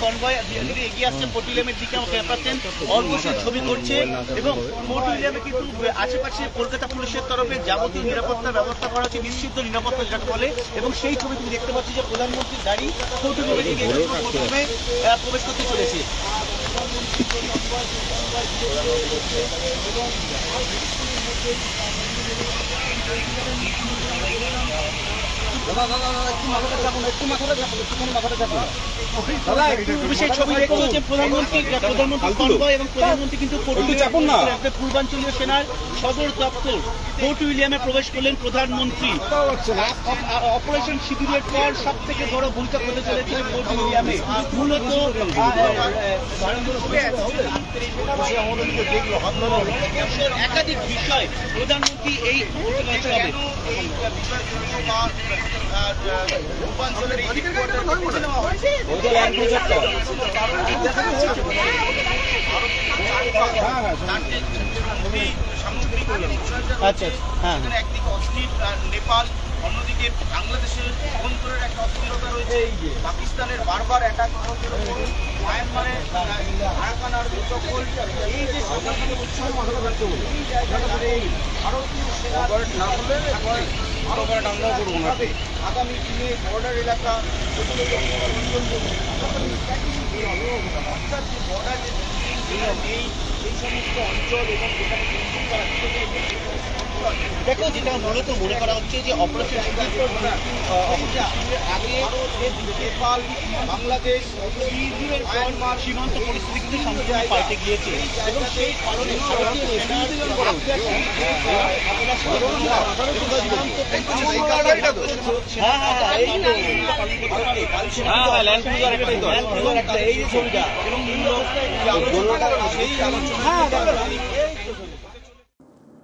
Convoy ধীরে ধীরে এগিয়ে আসছে ফোর্ট উইলিয়ামের দিকে আমাকে পাচ্ছেন অর্গসের ছবি করছে এবং ফোর্ট উইলিয়ামে কিন্তু আশেপাশে কলকাতা পুলিশের তরফে যাবতীয় নিরাপত্তা ব্যবস্থা করা হচ্ছে বিশুদ্ধ নিরাপত্তা যেটাকে বলে এবং সেই ছবি তুমি দেখতে পাচ্ছি যে প্রধানমন্ত্রীর গাড়ি উইলিয়ামে আহ, প্রবেশ করতে চলেছে। পূর্বাঞ্চলীয় সেনার সদর দপ্তর ফোর্ট উইলিয়ামে প্রবেশ করলেন প্রধানমন্ত্রী। অপ- অপ- অপারেশন শিবিরের পর সব থেকে বড় বৈঠক হতে চলেছে ফোর্ট উইলিয়ামে। মূলত একাধিক বিষয় প্রধানমন্ত্রী এই নেপাল অন্যদিকে বাংলাদেশের অভ্যন্তরের একটা অস্থিরতা রয়েছে পাকিস্তানের বারবার অ্যাটাক মায়ানমারের ভারতীয় থাকবে। আগামী দিনে বর্ডার এলাকা অর্থাৎ বর্ডার এই সমস্ত অঞ্চল এবং যেখানে করা দেখো যেটা মূলত মনে করা হচ্ছে যে অপারেশন আগে নেপাল বাংলাদেশ সীমান্ত পরিস্থিতি কিন্তু সম্পূর্ণ পাল্টে গিয়েছে। এবং সেই কারণে হ্যাঁ হ্যাঁ হ্যাঁ এই তো হ্যাঁ হ্যাঁ ল্যান্ড ক্রুজার একটাই তো ল্যান্ড ক্রুজার একটা এই যে ছবিটা এবং হ্যাঁ